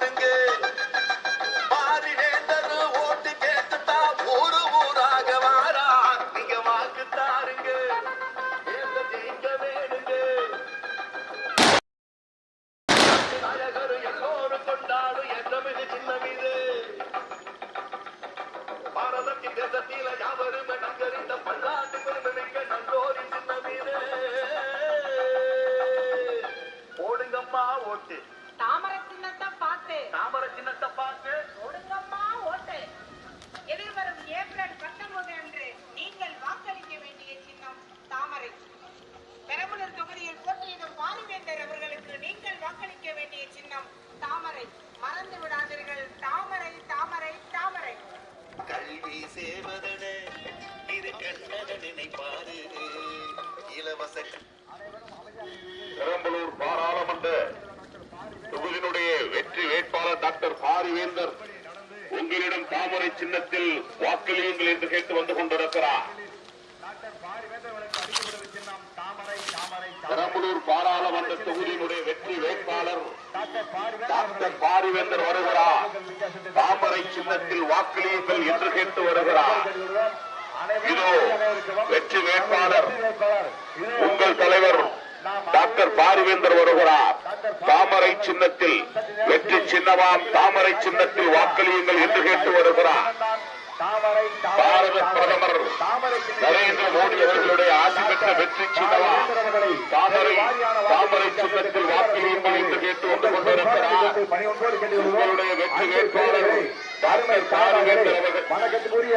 போடுங்க மறந்து விடாதீர்கள். தாமரை தாமரை தாமரை. கல்வி சேவதன இது கண்ணக நினைப்பாரு. இலவச பெரம்பலூர் பாராளுமன்ற தொகுதியினுடைய வெற்றி வேட்பாளர் டாக்டர் பாரிவேந்தர் உங்களிடம் தாமரை சின்னத்தில் வாக்களியுங்கள் என்று கேட்டு வந்து கொண்டிருக்கிறார். பெரம்பலூர் பாராளுமன்ற தொகுதியினுடைய வெற்றி வேட்பாளர் டாக்டர் பாரிவேந்தர் வருகிறார். தாமரை சின்னத்தில் வாக்களியுங்கள் என்று கேட்டு வருகிறார். இதோ வெற்றி வேட்பாளர். உங்கள் தலைவர் டாக்டர் பாரிவேந்தர் வருகிறார். தாமரை சின்னத்தில் வெற்றி சின்னமாம் தாமரை சின்னத்தில் வாக்களியுங்கள் என்று கேட்டு வருகிறார். பாரத பிரதமர் நரேந்திர மோடி அவர்களுடைய ஆட்சி பெற்ற வெற்றி சின்னமா? தாமரை தாமரை சின்னத்தில் வாக்களியுங்கள் என்று கேட்டு வந்து கொண்டிருக்கிறார் உங்களுடைய வெற்றி வேட்பாளர் டாக்டர் பாரிவேந்தர் அவர்கள். வணக்கத்துக்குரிய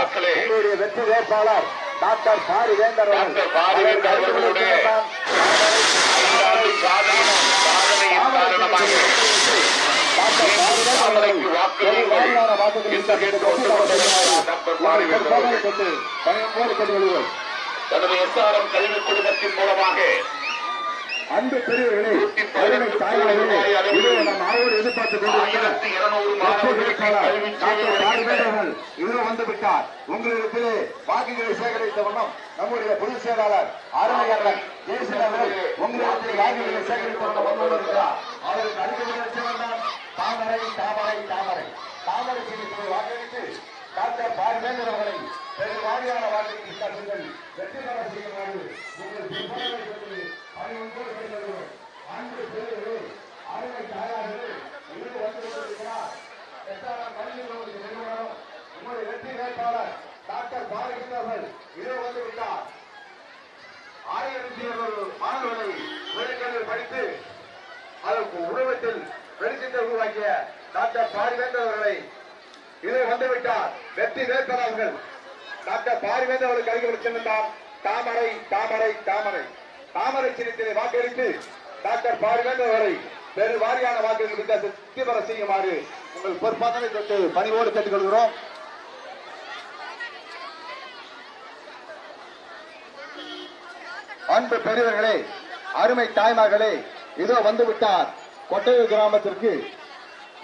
மக்களே. வெற்றி வேட்பாளர் டாக்டர் பாரிவேந்தர் அவர்கள். டாக்டர் பாரிவேந்தர் அவர்களுடைய சாதனையின் காரணமாக டாக்டர் தனது எஸ்ஆர்எம் கல்வி குழுமத்தின் மூலமாக அன்பு பெரியவர்களே அருமை தாய்மார்களே இதை எதிர்பார்த்துக் இருநூறு வெற்றி வாக்குகளை சேகரித்த வண்ணம் நம்முடைய பொதுச் செயலாளர் அருமையாளர் ஜெயசீலன் அவர்கள் உங்களிடத்தில் வாக்குகளை சேகரித்த வண்ணம் வந்துள்ளார் கொண்டிருக்கிறார் அடுத்த அளிக்கப்பட்ட சிவந்தான் தாமரை தாமரை தாமரை தாமரை சின்னத்தில் வாக்களித்து டாக்டர் பாரிவேந்தர் அவர்களை பெருவாரியான வாக்குகளை தருங்கள் வெற்றி பெற செய்யுமாறு உங்கள் பிற்பகலை சொல்லி பணிவன்போடு கேட்டுக்கொள்கிறோம். அன்பு பெரியவர்களே, அருமை தாயார்கள் இங்கு வந்து கொண்டிருக்கிறார். எஸ்ஆர்எம் கல்வி நிறுவன நிறுவனம், உங்களுடைய வெற்றி வேட்பாளர் டாக்டர் பாரதியார் அவர்கள் இதோ வந்து விட்டார் ஆயிரத்தி இருநூறு மாணவர்களை உயர்கல்வி படித்து அதற்கு உருவத்தில் வெளிச்சத்தை உருவாக்கிய டாக்டர் பாரிவேந்தர் அவர்களை இதில் வந்துவிட்டார். வெற்றி வேட்பாளர் டாக்டர் பாரிவேந்தர் அவர்களுக்கு அருகில் சென்றார். தாமரை தாமரை தாமரை. தாமரை சின்னத்திலே வாக்களித்து டாக்டர் பாரிவேந்தர் அவரை வேறு வாரியான வாக்குகள் வித்தியாசத்தை பெற செய்யுமாறு உங்கள் பொறுப்பாதனை தொட்டு பணிவோடு கேட்டுக்கொள்கிறோம். அன்பு பெரியவர்களே அருமை தாய்மார்களே இதோ வந்து விட்டார் கொட்டையூர் கிராமத்திற்கு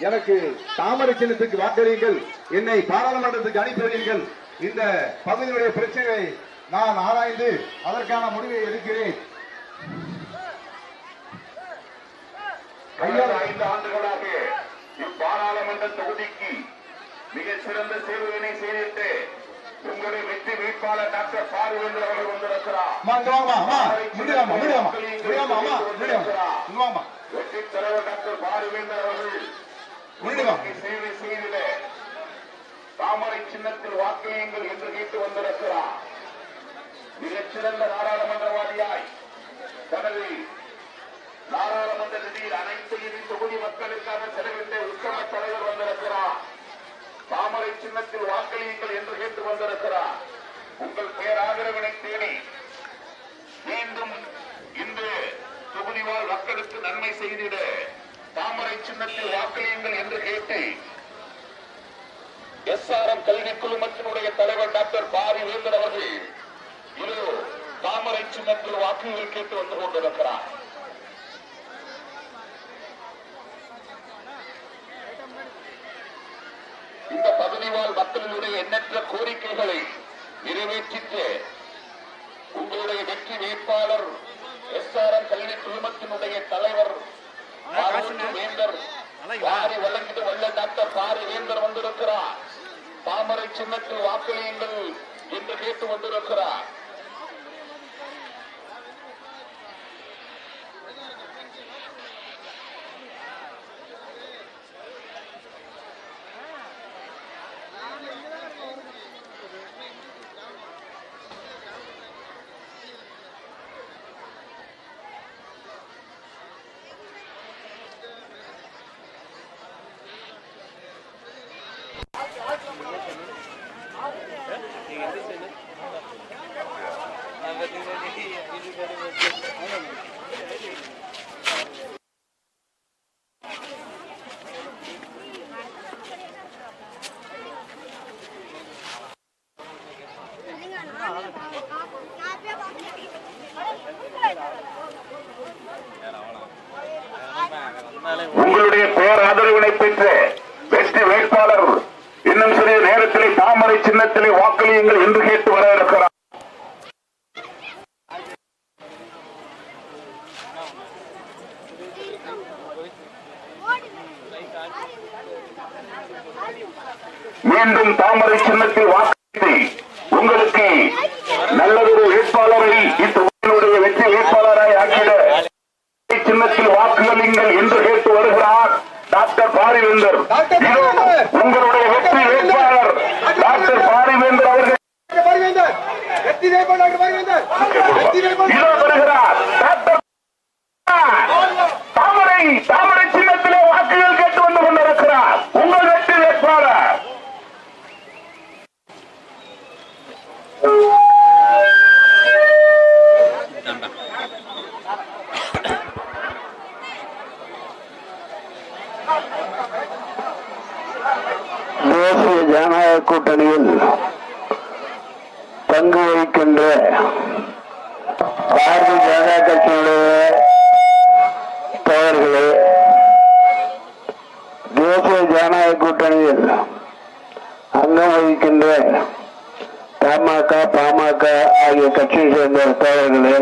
எனக்கு தாமரை சின்னத்துக்கு வாக்களியுங்கள். என்னை பாராளுமன்றத்துக்கு அனுப்பிவிடுங்கள் இந்த பகுதியுடைய பிரச்சனைகளை நான் ஆராய்ந்து அதற்கான முடிவை எடுக்கிறேன். ஐந்து ஆண்டுகளாக இப்பாராளுமன்ற தொகுதிக்கு மிக சிறந்த சேவையினை செய்திட்டு உங்களுடைய வெற்றி வேட்பாளர் டாக்டர் பாரிவேந்தர் அவர்கள் வந்திருக்கிறார். வெற்றி தலைவர் டாக்டர் பாரிவேந்தர் அவர்கள். சேவை செய்திட தாமரை சின்னத்தில் வாக்களியுங்கள் என்று கேட்டு வந்திருக்கிறார். மிகச்சிறந்த நாடாளுமன்றவாதியாய் தனது நாடாளுமன்ற நிதியில் அனைத்து தொகுதி மக்களுக்கான செலவிட்ட உத்தம தலைவர் வந்திருக்கிறார். தாமரை சின்னத்தில் வாக்களியுங்கள் என்று கேட்டு வந்திருக்கிறார். உங்கள் பெயர் ஆதரவினை தேடி மீண்டும் இன்று தொகுதிவாழ் மக்களுக்கு நன்மை செய்திட தாமரை சின்னத்தில் வாக்களியுங்கள் என்று கேட்டு எஸ் ஆர்எம் கல்வி குழுமத்தினுடைய தலைவர் டாக்டர் பாரி வேந்தர் அவர்கள் இது தாமரை சின்னத்தில் வாக்குகள் கேட்டு வந்து கொண்டிருக்கிறார் இந்த பகுதி வாழ் மக்களினுடைய எண்ணற்ற கோரிக்கைகளை நிறைவேற்றிட்டு உங்களுடைய வெற்றி வேட்பாளர் எஸ்ஆர்எம் கல்வி குழுமத்தினுடைய தலைவர் வேந்தர் வாரி வழங்கிட்டு வல்ல டாக்டர் பாரி வேந்தர் வந்திருக்கிறார். தாமரை சின்னத்தில் வாக்களியுங்கள் என்று கேட்டு வந்திருக்கிறார் உங்களுடைய பேர் ஆதரவினை பெற்று வெற்றி வேட்பாளர் இன்னும் சிறிய நேரத்திலே தாமரை சின்னத்திலே வாக்களியுங்கள் என்று கேட்டு வர இருக்கிறார். மீண்டும் தாமரை சின்னத்தில் வாக்கு உங்களுக்கு நல்லதொரு வேட்பாளரை இத்தொகுதியினுடைய வெற்றி வேட்பாளராய் ஆக்கிட சின்னத்தில் வாக்குகளிங்கள் என்று கேட்டு வருகிறார் டாக்டர் பாரிவேந்தர் இதோ உங்களுடைய வெற்றி வேட்பாளர் டாக்டர் பாரிவேந்தர் அவர்கள் இதோ வருகிறார் டாக்டர் தாமரை தாமரை சின்னத்திலே வாக்குகள் கேட்டு வந்து கொண்டிருக்கிறார் உங்கள் வெற்றி வேட்பாளர் தேசிய ஜனநாயக கூட்டணியில் பங்கு வகிக்கின்ற பாரதிய ஜனதா கட்சியினுடைய தோழர்களே தேசிய ஜனநாயக கூட்டணியில் அங்கம் வகிக்கின்ற தமாக பாமக ஆகிய கட்சியை சேர்ந்த தோழர்களே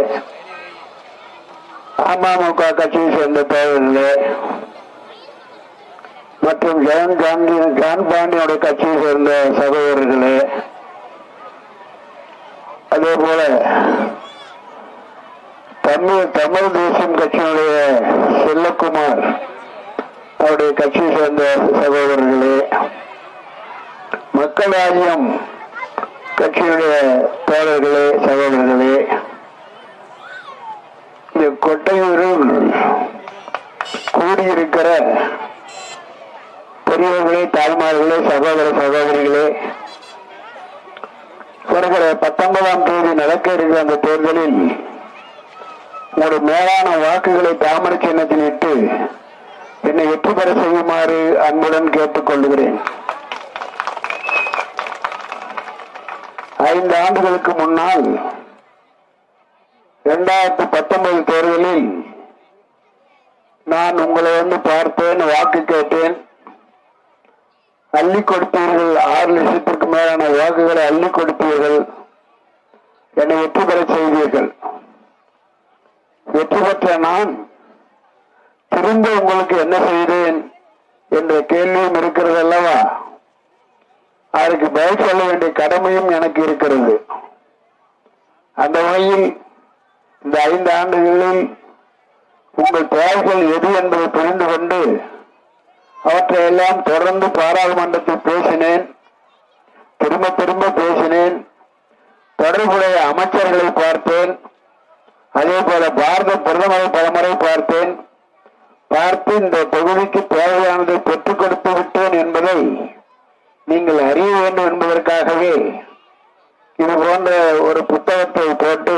அமமுக கட்சியை சேர்ந்த தோழர்களே மற்றும் ஜெயன் காந்தி பாண்டியனுடைய கட்சியை சேர்ந்த சகோதரர்களே அதே போல தமிழ் தமிழ் தேசம் கட்சியினுடைய செல்லக்குமார் அவருடைய கட்சியை சேர்ந்த சகோதரர்களே மக்கள் ராஜ்யம் கட்சியுடைய தோழர்களே சகோதரர்களே இந்த கொட்டையூரில் கூடியிருக்கிற பெரியவர்களே தாய்மார்களே சகோதர சகோதரிகளே வருகிற பத்தொன்பதாம் தேதி நடக்க இருக்கிற அந்த தேர்தலில் ஒரு மேலான வாக்குகளை தாமரை சின்னத்தில் இட்டு என்னை வெற்றி பெற செய்யுமாறு அன்புடன் கேட்டுக் கொள்கிறேன். ஐந்து ஆண்டுகளுக்கு முன்னால் இரண்டாயிரத்தி பத்தொன்பது தேர்தலில் நான் உங்களை வந்து பார்த்தேன் வாக்கு கேட்டேன். அள்ளி கொடுத்தீர்கள் ஆறு லட்சத்திற்கு மேலான வாக்குகளை அள்ளி கொடுத்தீர்கள் என்னை வெற்றி பெற செய்தீர்கள் வெற்றி பெற்ற நான் திரும்ப உங்களுக்கு என்ன செய்தேன் என்ற கேள்வியும் இருக்கிறது அல்லவா? அதற்கு பதில் சொல்ல வேண்டிய கடமையும் எனக்கு இருக்கிறது. அந்த வகையில் இந்த ஐந்து ஆண்டுகளில் உங்கள் தேவைகள் எது என்பதை புரிந்து கொண்டு அவற்றை எல்லாம் தொடர்ந்து பாராளுமன்றத்தில் பேசினேன். திரும்ப திரும்ப பேசினேன். தொடர்புடைய அமைச்சர்களை பார்த்தேன். அதே போல பாரத பிரதமரை பலமுறை பார்த்தேன். பார்த்து இந்த தொகுதிக்கு தேவையானதை பெற்றுக் கொடுத்து விட்டேன் என்பதை நீங்கள் அறிய வேண்டும் என்பதற்காகவே இது போன்ற ஒரு புத்தகத்தை போட்டு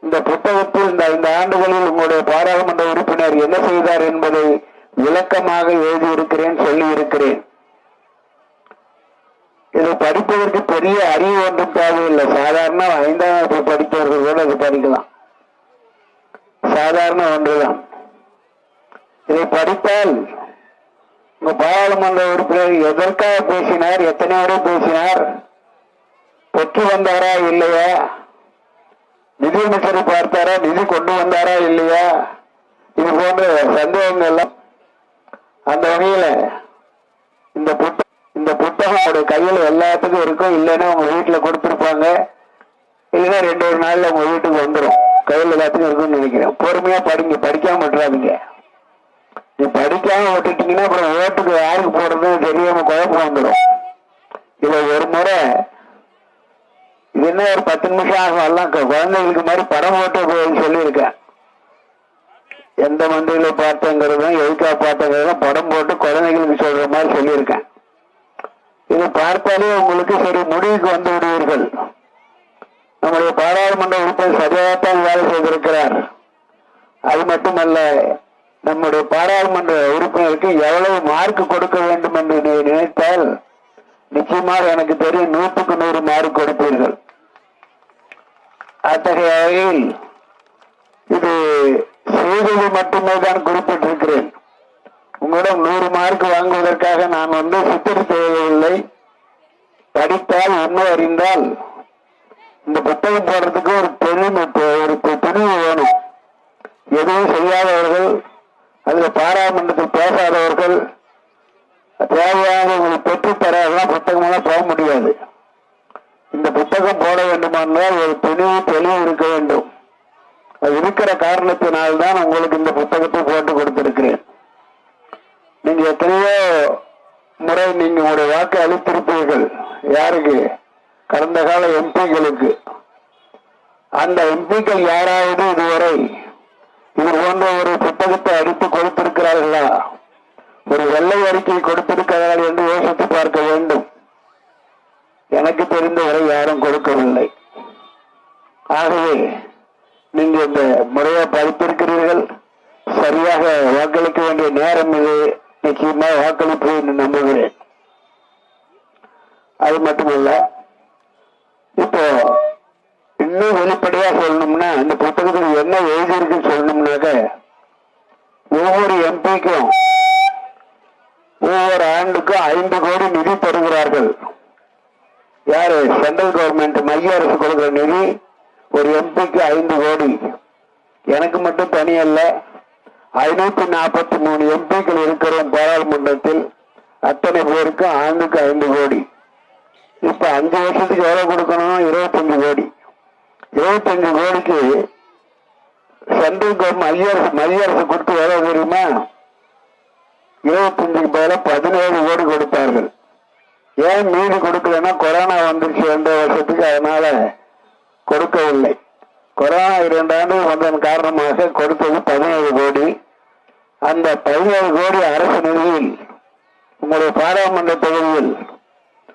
இந்த புத்தகத்தில் இந்த ஐந்து ஆண்டுகளில் உங்களுடைய பாராளுமன்ற உறுப்பினர் என்ன செய்தார் என்பதை விளக்கமாக எழுதியிருக்கிறேன் சொல்லி இருக்கிறேன் இதை படிப்பதற்கு பெரிய அறிவு ஒன்றும் தேவையில்லை. சாதாரண ஐந்தாம் வகுப்பு படித்தவர்கள் கூட இது படிக்கலாம். சாதாரண ஒன்றுதான். இதை படித்தால் உங்க பாராளுமன்ற உறுப்பினர் எதற்காக பேசினார் எத்தனை பேசினார் பெற்று வந்தாரா இல்லையா நிதியமைச்சரை பார்த்தாரா நிதி கொண்டு வந்தாரா இல்லையா இது போன்ற சந்தேகங்கள் எல்லாம் அந்த வகையில இந்த புத்த இந்த புத்தகம் உடைய கையில் எல்லாத்துக்கும் இருக்கும் இல்லைன்னா உங்க வீட்டுல கொடுத்துருப்பாங்க. இல்லைன்னா ரெண்டு ஒரு நாள்ல உங்க வீட்டுக்கு வந்துடும் கையில் எல்லாத்துக்கும் இருக்கும்னு நினைக்கிறேன். பொறுமையா படிங்க. படிக்காம விட்டுறாதீங்க. நீ படிக்காம விட்டுட்டீங்கன்னா அப்புறம் ஓட்டுக்கு யாருக்கு போடுறதுன்னு தெரியாம குழப்பம் வந்துடும் இதை ஒரு முறை இது என்ன ஒரு பத்து நிமிஷம் ஆகும். எல்லாம் குழந்தைகளுக்கு மாதிரி படம் ஓட்டு போய் சொல்லியிருக்கேன். எந்த மந்திரியில பார்த்தங்கிறதும் எதுக்காக பார்த்தங்கிறதும் படம் போட்டு குழந்தைகளுக்கு சொல்ற மாதிரி சொல்லியிருக்கேன். இது பார்த்தாலே உங்களுக்கு சரி முடிவுக்கு வந்து விடுவீர்கள். நம்முடைய பாராளுமன்ற உறுப்பினர் சரியாகத்தான் வேலை செய்திருக்கிறார். அது மட்டுமல்ல நம்முடைய பாராளுமன்ற உறுப்பினருக்கு எவ்வளவு மார்க் கொடுக்க வேண்டும் என்று நீ நினைத்தால் நிச்சயமாக எனக்கு தெரியும் நூற்றுக்கு நூறு மார்க் கொடுப்பீர்கள். அத்தகைய வகையில் இது செய்தது மட்டுமே தான் குறிப்பிட்டிருக்கிறேன். உங்களிடம் நூறு மார்க் வாங்குவதற்காக நான் வந்து சித்திரி செய்யவில்லை படித்தால் உண்மை அறிந்தால் இந்த புத்தகம் போடுறதுக்கு ஒரு தெளிவு ஒரு துணிவு வேணும். எதுவும் செய்யாதவர்கள் அதுல பாராளுமன்றத்தில் பேசாதவர்கள் தேவையான பெற்றுத் தராதெல்லாம் புத்தகமெல்லாம் போக முடியாது. இந்த புத்தகம் போட வேண்டுமானால் ஒரு துணிவு தெளிவு இருக்க வேண்டும். இருக்கிற காரணத்தினால்தான் உங்களுக்கு இந்த புத்தகத்தை போட்டு கொடுத்திருக்கிறேன். நீங்க எத்தனையோ முறை நீங்க உங்களுடைய வாக்கு அளித்திருப்பீர்கள். யாருக்கு? கடந்த கால எம்பிகளுக்கு அந்த எம்பிக்கள் யாராவது இதுவரை இது போன்ற ஒரு புத்தகத்தை அடித்து கொடுத்திருக்கிறார்களா? ஒரு வெள்ளை அறிக்கை கொடுத்திருக்கிறார்கள் என்று யோசித்து பார்க்க வேண்டும். எனக்கு தெரிந்தவரை யாரும் கொடுக்கவில்லை. ஆகவே நீங்கள் இந்த முறையாக படித்திருக்கிறீர்கள் சரியாக வாக்களிக்க வேண்டிய நேரம் இது. நிச்சயமா வாக்களிப்பு என்று நம்புகிறேன். அது மட்டுமல்ல இப்போ இன்னும் வெளிப்படையா சொல்லணும்னா இந்த புத்தகத்தில் என்ன எழுதியிருக்குன்னு சொல்லணும்னாக்க ஒவ்வொரு எம்பிக்கும் ஒவ்வொரு ஆண்டுக்கும் ஐந்து கோடி நிதி தருகிறார்கள். யாரு? சென்ட்ரல் கவர்மெண்ட் மைய அரசு கொடுக்கிற நிதி ஒரு எம்பிக்கு ஐந்து கோடி. எனக்கு மட்டும் தனியல்ல ஐநூத்தி நாற்பத்தி மூணு எம்பிக்கள் இருக்கிறோம் பாராளுமன்றத்தில். அத்தனை பேருக்கும் ஆண்டுக்கு ஐந்து கோடி. இப்ப அஞ்சு வருஷத்துக்கு எவ்வளவு கொடுக்கணும் இருபத்தஞ்சு கோடி. இருபத்தஞ்சு கோடிக்கு சென்ட்ரல் கவர்மெண்ட் மைய அரசு அரசு கொடுத்து எவ்வளவு தெரியுமா? இருபத்தஞ்சுக்கு பதிலா பதினேழு கோடி கொடுத்தார்கள் ஏன் மீதி கொடுக்கலன்னா கொரோனா வந்துருச்சு ரெண்டு வருஷத்துக்கு அதனால கொடுக்கவில்லை. கொரோனா இரண்டு ஆண்டுகள் வந்ததன் காரணமாக கொடுத்தது பதினேழு கோடி. அந்த பதினேழு கோடி அரசு நிதியில் உங்களுடைய பாராளுமன்ற தொகுதியில்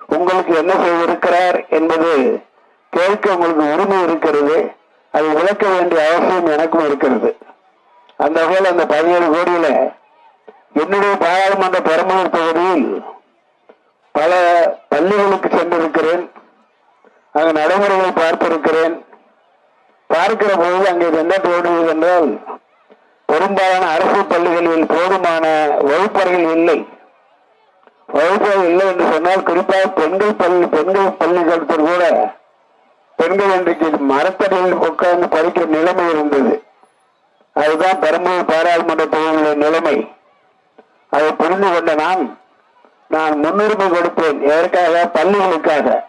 உங்களுக்கு என்ன செய்திருக்கிறார் என்பது கேட்க உங்களுக்கு உரிமை இருக்கிறது. அதை விளக்க வேண்டிய அவசியம் எனக்கும் இருக்கிறது. அந்த வகையில் அந்த பதினேழு கோடியில என்னுடைய பாராளுமன்ற பெரம்பலூர் தொகுதியில் பல பள்ளிகளுக்கு சென்றிருக்கிறேன். அங்கு நடைமுறைகளை பார்த்திருக்கிறேன். பார்க்கிற பொழுது அங்கே என்ன தோன்றுவது என்றால் பெரும்பாலான அரசு பள்ளிகளில் போதுமான வகுப்பறைகள் இல்லை. வகுப்பறைகள் இல்லை என்று சொன்னால் குறிப்பாக பெண்கள் பள்ளி பெண்கள் பள்ளிகளுக்கு கூட பெண்கள் இன்றைக்கு மரத்தடியில் உட்கார்ந்து படிக்கிற நிலைமை இருந்தது. அதுதான் பெரம்பலூர் பாராளுமன்ற தொகுதியின் நிலைமை. அதை புரிந்து கொண்ட நான் நான் முன்னுரிமை கொடுப்பேன். எதற்காக? பள்ளிகளுக்காக.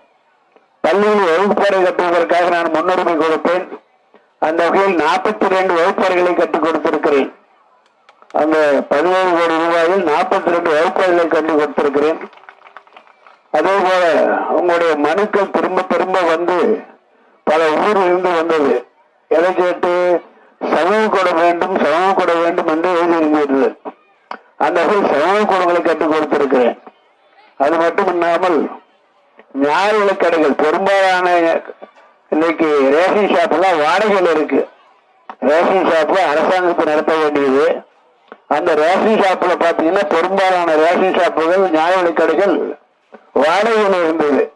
பள்ளியில் வகுப்பறை கட்டுவதற்காக நான் முன்னுரிமை கொடுப்பேன் அந்த வகையில் நாற்பத்தி ரெண்டு வகுப்பறைகளை கட்டி கொடுத்திருக்கிறேன். அந்த பதினேழு கோடி ரூபாயில் நாற்பத்தி ரெண்டு வகுப்பறைகளை கட்டி கொடுத்திருக்கிறேன். அதே போல உங்களுடைய மனுக்கள் திரும்ப திரும்ப வந்து பல ஊரிலிருந்து வந்தது. எதை கேட்டு? சமூக கொடை வேண்டும் சமூக கொடை வேண்டும் என்று எழுதியிருந்தீர்கள் அந்த வகையில் சமூக கூடங்களை கற்றுக் கொடுத்திருக்கிறேன். அது மட்டும் இல்லாமல் ஞாயிறு விலைக்கடைகள் பெரும்பாலான இன்னைக்கு ரேஷன் ஷாப்லாம் வாடகைகள் வாடகையில் இருக்கு. ரேஷன் ஷாப்ல அரசாங்கத்தை நடத்த வேண்டியது. அந்த ரேஷன் ஷாப்ல பாத்தீங்கன்னா பெரும்பாலான ரேஷன் ஷாப்புகள் நியாய விலைக்கடைகள் வாடகையில் இருந்தது.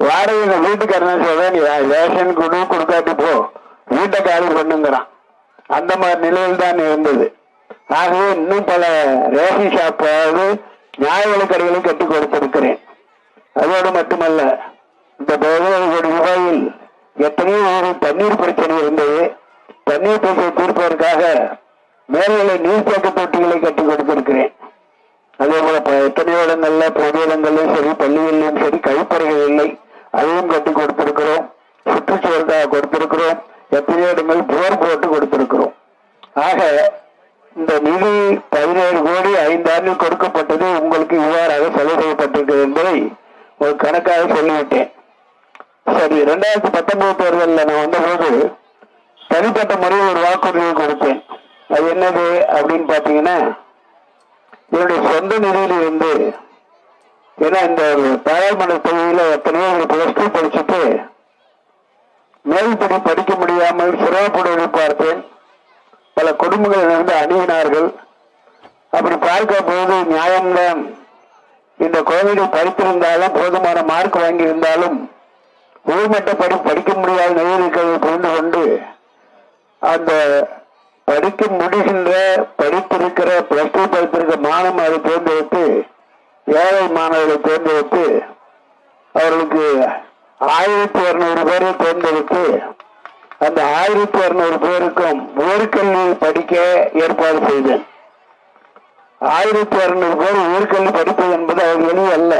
வாடகையில் வீட்டுக்காரன் சொல்றேன் நீ ரேஷன் கொடு கொடுக்காட்டி போ. வீட்டை காலி பண்ணுங்கிறான். அந்த மாதிரி நிலையில் தான் இருந்தது. ஆகவே இன்னும் பல ரேஷன் ஷாப்பாவது நியாய விலைக்கடைகளை கட்டி கொடுத்திருக்கிறேன். அதோடு மட்டுமல்ல இந்த பதினேழு கோடி ரூபாயில் எத்தனையோ ஊரில் தண்ணீர் பிரச்சனை இருந்தது தண்ணீர் பிரச்சனை தீர்ப்பதற்காக மேல்நிலை நீர்த்தேக்க தொட்டிகளை கட்டி கொடுத்திருக்கிறேன். அதே போல எத்தனையோ இடங்கள்ல பொது இடங்கள்லயும் சரி பள்ளிகளிலும் சரி கழிப்பறைகள் இல்லை. அதையும் கட்டி கொடுத்திருக்கிறோம். சுற்றுச்சுவருக்காக கொடுத்திருக்கிறோம். எத்தனையோ இடங்கள் போர் போட்டு கொடுத்திருக்கிறோம். ஆக இந்த நிதி பதினேழு கோடி ஐந்து ஆண்டில் கொடுக்கப்பட்டது உங்களுக்கு இவ்வாறாக செலவு செய்யப்பட்டிருக்கிறது என்பதை ஒரு கணக்காக சொல்லிவிட்டேன். சரி இரண்டாயிரத்தி பத்தொன்பது தேர்தலில் நான் வந்தபோது தனிப்பட்ட முறையில் ஒரு வாக்குறுதியை கொடுத்தேன். அது என்னது அப்படின்னு பார்த்தீங்கன்னா என்னுடைய சொந்த நிலையில் இருந்து ஏன்னா இந்த பாராளுமன்ற தொகுதியில் எத்தனையோ பிளஸ் டூ படிச்சுட்டு மேல்படி படிக்க முடியாமல் சிரமப்படுவதை பார்த்தேன். பல குடும்பங்களிலிருந்து அணுகினார்கள். அப்படி பார்க்க போது நியாயம்தான். இந்த கோவிலில் படித்திருந்தாலும் போதுமான மார்க் வாங்கியிருந்தாலும் உயர்மட்ட படி படிக்க முடியாத நிலையில் இருக்கிறதை புரிந்து கொண்டு அந்த படிக்க முடிகின்ற படித்திருக்கிற பிளஸ் டூ படித்திருக்கிற மாணவரை தேர்ந்தெடுத்து ஏழை மாணவர்களை தேர்ந்தெடுத்து அவர்களுக்கு ஆயிரத்தி இருநூறு பேரை தேர்ந்தெடுத்து அந்த ஆயிரத்தி இருநூறு பேருக்கும் உயர்கல்வி படிக்க ஏற்பாடு செய்தேன். ஆயிரத்தி இருநூறு பேர் உயர்கல்வி படிப்பது என்பது அவர் வெளியே அல்ல.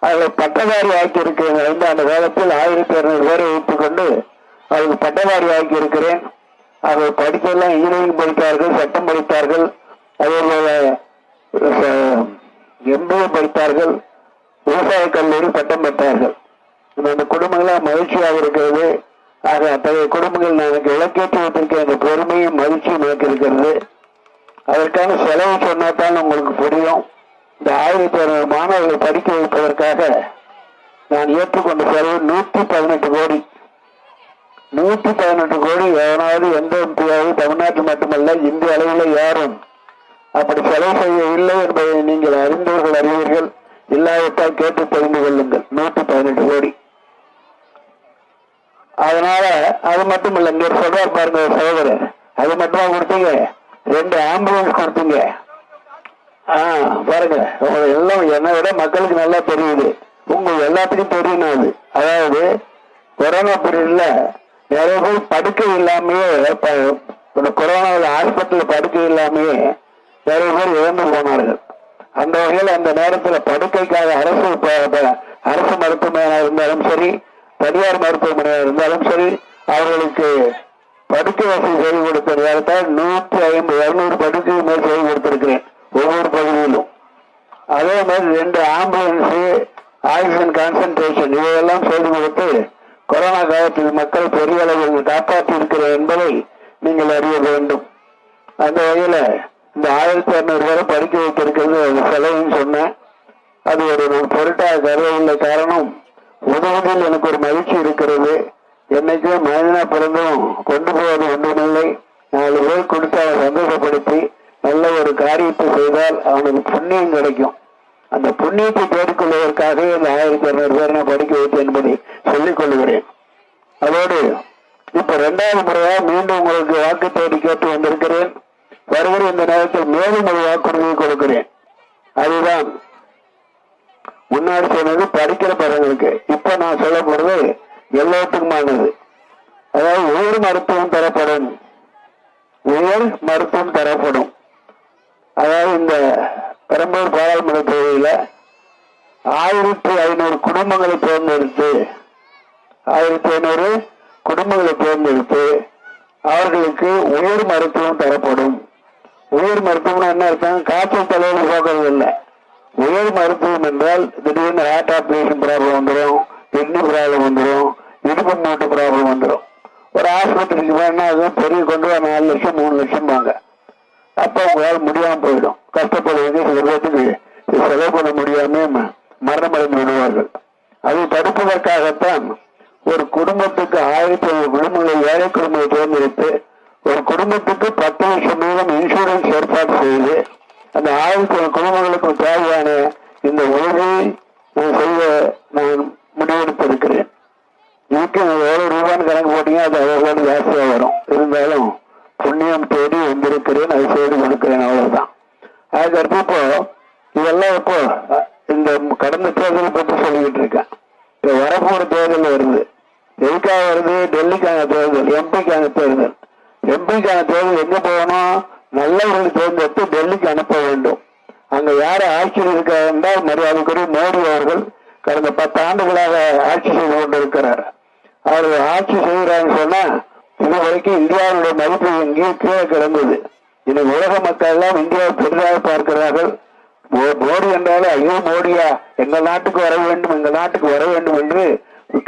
அவர்களை பட்டதாரி ஆக்கி இருக்கிறேன் அந்த காலத்தில் ஆயிரத்தி அறுநூறு பேரை வைத்துக்கொண்டு அவருக்கு பட்டதாரி ஆக்கி இருக்கிறேன் அவர்கள் படித்தெல்லாம் இன்ஜினியரிங் படித்தார்கள் சட்டம் படித்தார்கள். அதே போல எம்பிஏ படித்தார்கள். விவசாய கல்லூரி பட்டம் பெற்றார்கள். அந்த குடும்பங்களாக மகிழ்ச்சியாக இருக்கிறது. ஆக அத்தகைய குடும்பங்கள் எனக்கு இலக்கேற்றி வைத்திருக்கிற அந்த பெருமையும் மகிழ்ச்சியும் எனக்கு இருக்கிறது. அதற்கான செலவு சொன்னாதான் உங்களுக்கு புரியும். இந்த ஆயிரத்தி அறுநூறு மாணவர்களை படிக்க வைப்பதற்காக நான் ஏற்றுக்கொண்ட செலவு நூற்றி பதினெட்டு கோடி. நூற்றி பதினெட்டு கோடி எவனாவது எந்த எம்பியாவது தமிழ்நாட்டில் மட்டுமல்ல இந்திய அளவில் யாரும் அப்படி செலவு செய்யவில்லை என்பதை நீங்கள் அறிந்தவர்கள் அறிவீர்கள். இல்லாவிட்டால் கேட்டு தெரிந்து கொள்ளுங்கள். நூற்றி பதினெட்டு கோடி. அதனால அது மட்டும் இல்லை இங்க சொல்றாரு பாருங்க ஒரு சகோதரர். அது மட்டுமா கொடுத்தீங்க? ரெண்டு ஆம்புலன்ஸ் கொடுத்தீங்க ஆ பாருங்க. எல்லாம் என்னை விட மக்களுக்கு நல்லா தெரியுது. உங்க எல்லாத்துக்கும் தெரியணும் அது. அதாவது கொரோனா பீரியட்ல நிறைய பேர் படுக்கை இல்லாமயே இந்த கொரோனாவில் ஹாஸ்பிட்டல் படுக்கை இல்லாமயே நிறைய பேர் இழந்து போனார்கள். அந்த வகையில் அந்த நேரத்தில் படுக்கைக்காக அரசு அரசு மருத்துவமனையாக இருந்தாலும் சரி தனியார் மருத்துவமனையாக இருந்தாலும் சரி அவர்களுக்கு படுக்கை வசதி செய்து கொடுத்த நேரத்தால் நூற்றி ஐம்பது இரநூறு படுக்கை மேல் செய்து கொடுத்திருக்கிறேன் ஒவ்வொரு பகுதியிலும். அதே மாதிரி ரெண்டு ஆம்புலன்ஸ் ஆக்சிஜன் கான்சன்ட்ரேஷன் இவையெல்லாம் செய்து கொடுத்து கொரோனா காலத்தில் மக்கள் பெரிய அளவில் காப்பாற்றி இருக்கிறேன் என்பதை நீங்கள் அறிய வேண்டும். அந்த வகையில் இந்த ஆயிரத்தி அறுநூறு பேரை படிக்க வைத்திருக்கிறது அது செலவுன்னு சொன்னேன். அது ஒரு பொருட்டாக கருதவில்லை காரணம் உதவுவதில் எனக்கு ஒரு மகிழ்ச்சி இருக்கிறது. என்னைக்கும் மனிதனா பிறந்தும் கொண்டு போவது ஒன்றுமில்லை நாலு பேர் கொடுத்து அவனை சந்தோஷப்படுத்தி நல்ல ஒரு காரியத்தை செய்தால் அவனுக்கு புண்ணியம் கிடைக்கும். அந்த புண்ணியத்தை தேடிக்கொள்வதற்காக இந்த ஆயிரத்தி இரநூறு பேர் நான் படிக்க வைத்தேன் என்பதை சொல்லிக் கொள்கிறேன். அதோடு இப்ப இரண்டாவது முறையாக மீண்டும் உங்களுக்கு வாக்கு தேடி கேட்டு வந்திருக்கிறேன். வருகிற இந்த நேரத்தில் மேலும் ஒரு வாக்குறுதியை கொடுக்கிறேன். அதுதான் முன்னாடி சொன்னது படிக்கிற படங்களுக்கு இப்ப நான் சொல்ல போறது எல்லாத்துக்குமானது. அதாவது உயர் மருத்துவம் தரப்படும். உயர் மருத்துவம் தரப்படும். அதாவது இந்த பெரம்பூர் பாராளுமன்ற தொகுதியில் ஆயிரத்தி ஐநூறு குடும்பங்களை தேர்ந்தெடுத்து ஆயிரத்தி ஐநூறு குடும்பங்களை தேர்ந்தெடுத்து அவர்களுக்கு உயர் மருத்துவம் தரப்படும். உயர் மருத்துவம்னா என்ன அர்த்தம்? காய்ச்சல் தலைவர் போக்குறது இல்லை. உயர் மருத்துவம் என்றால் திடீர்னு ஹார்ட் ஆப்ரேஷன் ப்ராப்ளம் வந்துடும் கிட்னி ப்ராப்ளம் வந்துடும் இடுப்பு மூட்டு ப்ராப்ளம் வந்துடும் ஒரு ஆஸ்பத்திரிக்கு போனால் அதுவும் பெரிய கொண்டு வர நாலு லட்சம் மூணு லட்சம் வாங்க அப்ப உங்களால் முடியாம போயிடும். கஷ்டப்படுவீங்க சில பேர்த்துக்கு செலவு பண்ண முடியாம ம- மரணம் விடுவார்கள். அதை தடுப்பதற்காகத்தான் ஒரு குடும்பத்துக்கு ஆயிரத்தி ஐநூறு குடும்பங்களை ஏழை குடும்பத்தை தேர்ந்தெடுத்து ஒரு குடும்பத்துக்கு பத்து லட்சம் வீதம் இன்சூரன்ஸ் ஏற்பாடு செய்து அந்த ஆயிரத்தி ஐநூறு குடும்பங்களுக்கு தேவையான இந்த உதவியை நான் செய்ய நான் முடிவெடுத்திருக்கிறேன் இதுக்கு எவ்வளவு ரூபான்னு கணக்கு போட்டீங்க அது அவ்வளோ ஜாஸ்தியாக வரும். இருந்தாலும் புண்ணியம் தேடி கொடுக்கிறேன் அதை செய்து கொடுக்கிறேன் அவ்வளவுதான் அதுக்கடுத்து இப்போ இதெல்லாம் இப்போ இந்த கடந்த தேர்தலை பற்றி சொல்லிக்கிட்டு இருக்கேன். இப்போ வரப்போற தேர்தல் வருது. எதுக்காக வருது? டெல்லிக்கான தேர்தல் எம்பிக்கான தேர்தல். எம்பிக்கான தேர்தல் எங்க போகணும்? நல்லவர்கள் தேர்ந்தெடுத்து டெல்லிக்கு அனுப்ப வேண்டும். அங்க யார் ஆட்சியில் இருக்கிறார் என்றால் மரியாதைக்குரிய மோடி அவர்கள் கடந்த பத்து ஆண்டுகளாக ஆட்சி செய்து கொண்டிருக்கிறார். அவர் ஆட்சி செய்கிறான்னு சொன்னா இது வரைக்கும் இந்தியாவுடைய மதிப்பு எங்கேயும் கீழே கிடந்தது. இன்னைக்கு உலக மக்கள் எல்லாம் இந்தியாவை பெரிதாக பார்க்கிறார்கள். மோடி என்றாலே ஐயோ மோடியா எங்கள் நாட்டுக்கு வர வேண்டும் எங்கள் நாட்டுக்கு வர வேண்டும் என்று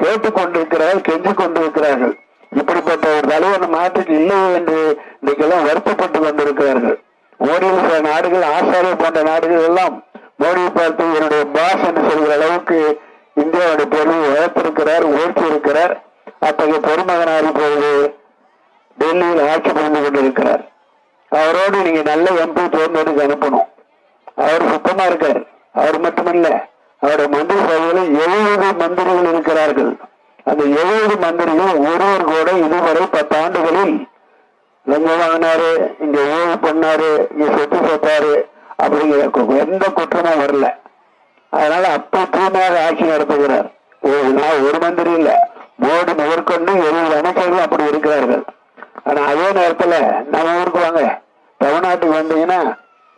கேட்டுக் கொண்டிருக்கிறார்கள் கெஞ்சிக் கொண்டிருக்கிறார்கள் இப்படிப்பட்ட ஒரு தலைவர் நம்ம நாட்டுக்கு இல்லையே என்று இன்னைக்கெல்லாம் வருத்தப்பட்டு கொண்டிருக்கிறார்கள். மோடியில் சில நாடுகள் ஆஸ்திரேலியா போன்ற நாடுகள் எல்லாம் மோடியை பார்த்து என்னுடைய பாஸ் என்று சொல்கிற அளவுக்கு இந்தியாவுடைய பெருமையை வளர்த்திருக்கிறார் உயர்த்தி இருக்கிறார் அத்தகைய பெருமகனாக இப்பொழுது டெல்லியில் ஆட்சி புரிந்து கொண்டிருக்கிறார். அவரோடு நீங்க நல்ல எம்பி தேர்ந்தெடுக்க அனுப்பணும். அவர் சுத்தமா இருக்கார். அவர் மட்டுமல்ல அவருடைய மந்திரி சபையில் எழுபது மந்திரிகள் இருக்கிறார்கள். அந்த எழுபது மந்திரிகள் ஒருவர் கூட இதுவரை பத்து ஆண்டுகளில் லஞ்சம் வாங்கினாரு இங்க ஊழல் பண்ணாரு இங்க சொத்து சேர்த்தாரு அப்படிங்கிற எந்த குற்றமும் வரல. அதனால அப்ப தூய்மையாக ஆட்சி நடத்துகிறார். ஒரு நான் ஒரு மந்திரி இல்லை. மோடி முதற்கொண்டு எழுபது அமைச்சர்கள் அப்படி இருக்கிறார்கள். ஆனா அதே நேரத்துல நம்ம ஊருக்கு வாங்க. தமிழ்நாட்டுக்கு வந்தீங்கன்னா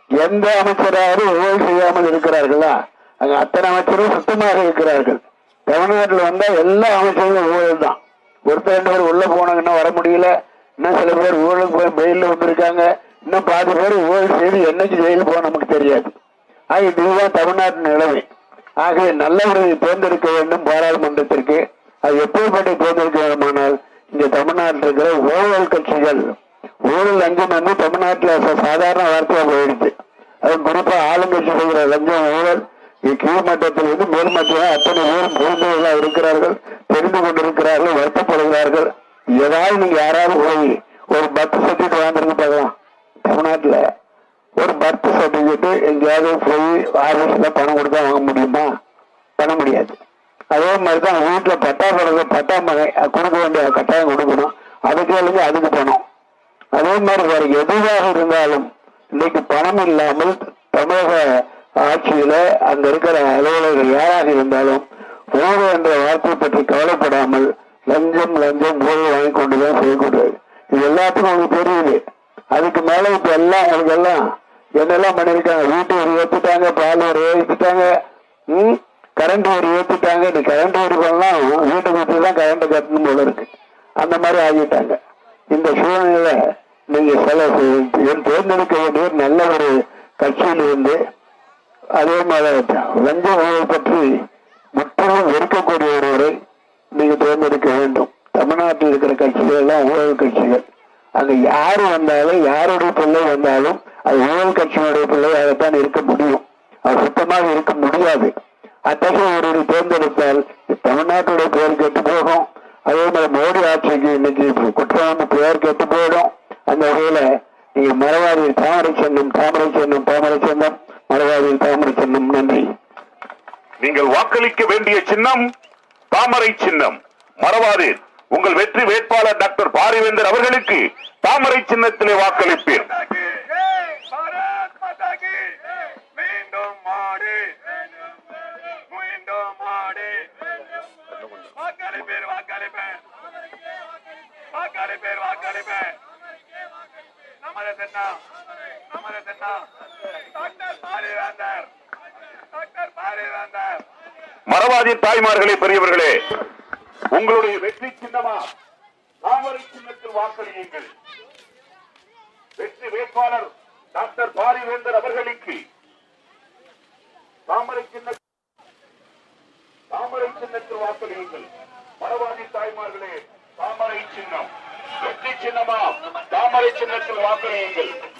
எந்த அமைச்சராரும் ஊழல் செய்யாமல் இருக்கிறார்களா? அங்க அத்தனை அமைச்சரும் சுத்தமாக இருக்கிறார்கள். தமிழ்நாட்டில் வந்தா எல்லா அமைச்சர்களும் ஊழல் தான். ஒருத்தர் ரெண்டு பேர் உள்ள போனாங்கன்னா வர முடியல. இன்னும் சில பேர் ஊழலுக்கு போய் பெயில வந்திருக்காங்க. இன்னும் பாதி பேர் ஊழல் செய்து என்னைக்கு ஜெயிலுக்கு போக நமக்கு தெரியாது. ஆக இதுதான் தமிழ்நாட்டின் நிலைமை. ஆகவே நல்லவர்களை தேர்ந்தெடுக்க வேண்டும் பாராளுமன்றத்திற்கு. அது எப்படிப்பட்ட தேர்ந்தெடுக்க வேண்டுமானால் இங்க தமிழ்நாட்டில் இருக்கிற ஊழல் கட்சிகள் ஊழல் லஞ்சம் வந்து தமிழ்நாட்டில் சாதாரண வார்த்தையாக போயிடுச்சு. அது குறிப்பா ஆளுங்கட்சி செய்கிற லஞ்சம் ஊழல் கீழ்மட்டத்தில் இருந்து மேல்மட்டம் அத்தனை பேரும் புரிந்தவர்களாக இருக்கிறார்கள் தெரிந்து கொண்டிருக்கிறார்கள் வருத்தப்படுகிறார்கள். ஏதாவது நீங்க யாராவது போய் ஒரு பர்த் சர்டிஃபிகேட் வாங்குறதுக்கு பார்க்கலாம். தமிழ்நாட்டில் ஒரு பர்த் சர்டிபிகேட் எங்கேயாவது போய் ஆபீஸ்ல பணம் கொடுத்தா வாங்க முடியுமா? பண்ண முடியாது. அதே மாதிரி தான் வீட்டில் பட்டா பிறகு பட்டா மகை கொடுக்க வேண்டிய கட்டாயம் கொடுக்கணும். அதுக்கு இல்லைங்க அதுக்கு பணம் அதே மாதிரி வேற எதுவாக இருந்தாலும் இன்னைக்கு பணம் இல்லாமல் தமிழக ஆட்சியில அங்க இருக்கிற அலுவலர்கள் யாராக இருந்தாலும் ஊழல் என்ற வார்த்தை பற்றி கவலைப்படாமல் லஞ்சம் லஞ்சம் ஊழல் வாங்கி கொண்டுதான் செய்யக்கூடாது இது எல்லாத்துக்கும் உங்களுக்கு தெரியுது. அதுக்கு மேல இப்ப எல்லாம் உங்களுக்கு எல்லாம் என்னெல்லாம் பண்ணிருக்காங்க வீட்டு ஒரு ஏத்துட்டாங்க பால் ஒரு ஏத்துட்டாங்க ம்? கரண்ட் ஒரு ஏற்றிட்டாங்க இந்த கரண்ட் வரி பண்ணலாம் வீட்டுக்கு தான் கரண்ட் கட்டணும் போல இருக்கு. அந்த மாதிரி ஆகிட்டாங்க. இந்த சூழ்நிலையில நீங்க சில தேர்ந்தெடுக்க வேண்டிய நல்ல ஒரு கட்சியில் இருந்து அதே மாதிரி லஞ்ச ஊழல் பற்றி முற்றிலும் வெறுக்கக்கூடிய ஒருவரை நீங்க தேர்ந்தெடுக்க வேண்டும். தமிழ்நாட்டில் இருக்கிற கட்சிகள் எல்லாம் ஊழல் கட்சிகள். அங்க யாரு வந்தாலும் யாருடைய பிள்ளை வந்தாலும் அது ஊழல் கட்சியினுடைய பிள்ளையாகத்தான் இருக்க முடியும். அது சுத்தமாக இருக்க முடியாது. அத்தகைய ஒருவரை தேர்ந்தெடுத்தால் தமிழ்நாட்டுடைய பெயர் கெட்டு போகும். அதே மாதிரி மோடி ஆட்சிக்கு இன்னைக்கு குற்றம் பெயர் கெட்டு போயிடும். அந்த வகையில நீங்க மரவாரியில் தாமரை சென்னம் தாமரை சின்னம் தாமரை சின்னம் மரவாரியில் தாமரை சின்னம் நன்றி. நீங்கள் வாக்களிக்க வேண்டிய சின்னம் தாமரை சின்னம். மறவாதீர் உங்கள் வெற்றி வேட்பாளர் டாக்டர் பாரிவேந்தர் அவர்களுக்கு தாமரை சின்னத்திலே வாக்களிப்பீர் பாரத் மாதா கி மீண்டும் மாடி மீண்டும் மாடி வாக்களிப்பேர் வாக்களிப்பேர் வாக்களிப்பேர் வாக்களிப்பேர் நமது திட்டம் மரவாதி தாய்மார்களே பெரியவர்களே. உங்களுடைய வெற்றி சின்னமா? தாமரை சின்னத்தில் வாக்களியுங்கள். வெற்றி வேட்பாளர் டாக்டர் பாரிவேந்தர் அவர்களுக்கு தாமரை சின்ன தாமரை சின்னத்தில் வாக்களியுங்கள். மரவாதி தாய்மார்களே தாமரை சின்னம். வெற்றி சின்னமா? தாமரை சின்னத்தில் வாக்களியுங்கள்.